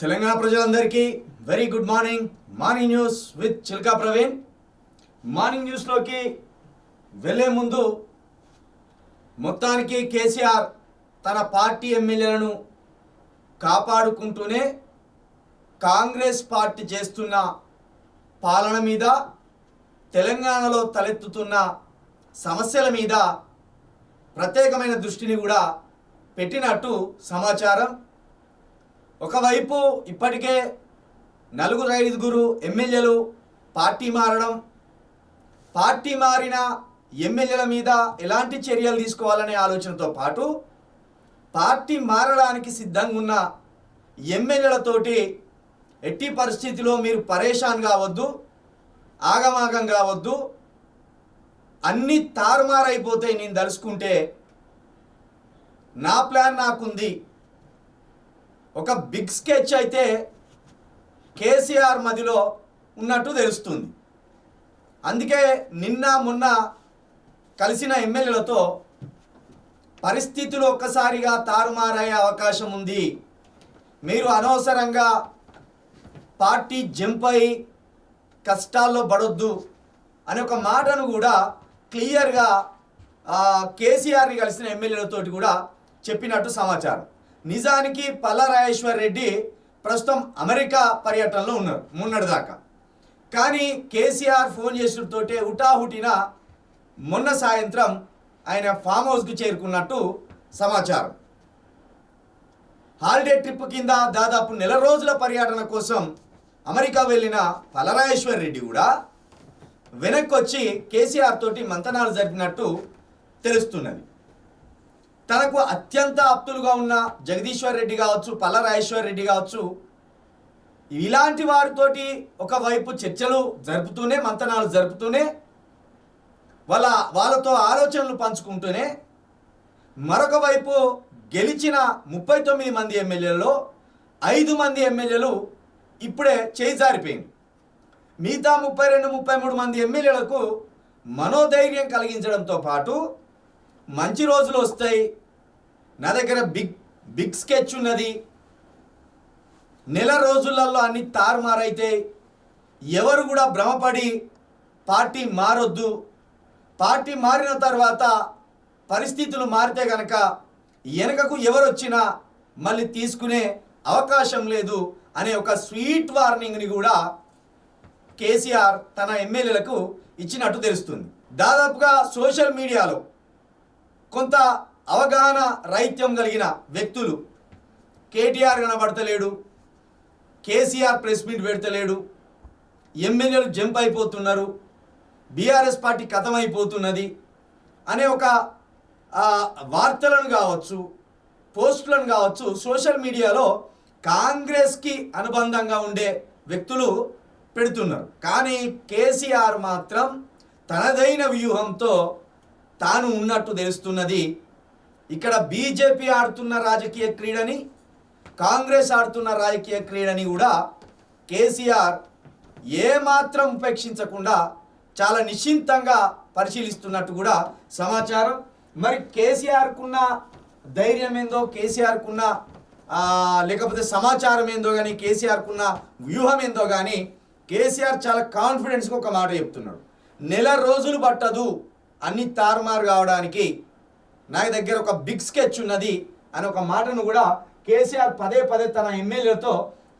తెలంగాణ ప్రజలందరికీ very good morning morning news with Chilka Praveen morning న్యూస్లోకి వెళ్ళే ముందు మొత్తానికి కేసీఆర్ తన పార్టీ ఎమ్మెల్యేలను కాపాడుకుంటూనే కాంగ్రెస్ పార్టీ చేస్తున్న పాలన మీద తెలంగాణలో తలెత్తుతున్న సమస్యల మీద ప్రత్యేకమైన దృష్టిని కూడా పెట్టినట్టు సమాచారం. ఒకవైపు ఇప్పటికే నలుగురు ఐదుగురు ఎమ్మెల్యేలు పార్టీ మారడం పార్టీ మారిన ఎమ్మెల్యేల మీద ఎలాంటి చర్యలు తీసుకోవాలనే ఆలోచనతో పాటు పార్టీ మారడానికి సిద్ధంగా ఉన్న ఎమ్మెల్యేలతోటి ఎట్టి పరిస్థితిలో మీరు పరేషాన్ కావద్దు ఆగమాగం కావద్దు అన్నీ తారుమారైపోతే నేను తలుసుకుంటే నా ప్లాన్ నాకుంది. ఒక బిగ్ స్కెచ్ అయితే కేసీఆర్ మదిలో ఉన్నట్టు తెలుస్తుంది. అందుకే నిన్న మొన్న కలిసిన ఎమ్మెల్యేలతో పరిస్థితులు ఒక్కసారిగా తారుమారయ్యే అవకాశం ఉంది. మీరు అనవసరంగా పార్టీ జంప్ అయి కష్టాల్లో పడొద్దు అనే ఒక మాటను కూడా క్లియర్గా కేసీఆర్ని కలిసిన ఎమ్మెల్యేలతోటి కూడా చెప్పినట్టు సమాచారం. నిజానికి పల్లరాజేశ్వర్ రెడ్డి ప్రస్తుతం అమెరికా పర్యటనలో ఉన్నారు మొన్నటిదాకా కానీ కేసీఆర్ ఫోన్ చేసినతోటే హుటాహుటిన మొన్న సాయంత్రం ఆయన ఫామ్ హౌస్కి చేరుకున్నట్టు సమాచారం. హాలిడే ట్రిప్ కింద దాదాపు నెల రోజుల పర్యటన కోసం అమెరికా వెళ్ళిన పలరాజేశ్వర్ రెడ్డి కూడా వెనక్కి వచ్చి కేసీఆర్ తోటి మంతనాలు జరిపినట్టు తెలుస్తున్నది. తనకు అత్యంత ఆప్తులుగా ఉన్న జగదీశ్వర్ రెడ్డి కావచ్చు పల్లరాజేశ్వర్ రెడ్డి కావచ్చు ఇలాంటి వారితోటి ఒకవైపు చర్చలు జరుపుతూనే మంతనాలు జరుపుతూనే వాళ్ళ వాళ్ళతో ఆలోచనలు పంచుకుంటూనే మరొక వైపు గెలిచిన ముప్పై తొమ్మిది మంది ఎమ్మెల్యేలలో ఐదు మంది ఎమ్మెల్యేలు ఇప్పుడే చేయి జారిపోయింది. మిగతా ముప్పై రెండు ముప్పై మూడు మంది ఎమ్మెల్యేలకు మనోధైర్యం కలిగించడంతో పాటు మంచి రోజులు వస్తాయి నా దగ్గర బిగ్ బిగ్ స్కెచ్ ఉన్నది. నెల రోజులలో అన్ని తారుమారైతే ఎవరు కూడా భ్రమపడి పార్టీ మారొద్దు. పార్టీ మారిన తర్వాత పరిస్థితులు మారితే గనక వెనకకు ఎవరు వచ్చినా మళ్ళీ తీసుకునే అవకాశం లేదు అనే ఒక స్వీట్ వార్నింగ్ని కూడా కేసీఆర్ తన ఎమ్మెల్యేలకు ఇచ్చినట్టు తెలుస్తుంది. దాదాపుగా సోషల్ మీడియాలో కొంత అవగాహన రైత్యం కలిగిన వ్యక్తులు. కేటీఆర్ కనబడతలేడు. కేసీఆర్ ప్రెస్ మీట్ పెడతలేడు. ఎమ్మెల్యేలు జంప్ అయిపోతున్నారు. బీఆర్ఎస్ పార్టీ కథమైపోతున్నది అనే ఒక వార్తలను కావచ్చు పోస్టులను కావచ్చు సోషల్ మీడియాలో కాంగ్రెస్కి అనుబంధంగా ఉండే వ్యక్తులు పెడుతున్నారు. కానీ కేసీఆర్ మాత్రం తనదైన వ్యూహంతో తాను ఉన్నట్టు తెలుస్తున్నది ఇక్కడ బీజేపీ ఆడుతున్న రాజకీయ క్రీడని కాంగ్రెస్ ఆడుతున్న రాజకీయ క్రీడని కూడా కేసీఆర్ ఏమాత్రం ఉపేక్షించకుండా చాలా నిశ్చింతంగా పరిశీలిస్తున్నట్టు కూడా సమాచారం. మరి కేసీఆర్కున్న ధైర్యం ఏందో కేసీఆర్కున్న లేకపోతే సమాచారం ఏందో కానీ కేసీఆర్కున్న వ్యూహం ఏందో కానీ కేసీఆర్ చాలా కాన్ఫిడెన్స్గా ఒక మాట చెప్తున్నాడు. నెల రోజులు పట్టదు అన్ని తారుమారు కావడానికి నా దగ్గర ఒక బిగ్ స్కెచ్ ఉన్నది అని ఒక మాటను కూడా కేసీఆర్ పదే పదే తన ఎమ్మెల్యేలతో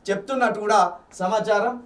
చెప్తున్నట్టు కూడా సమాచారం.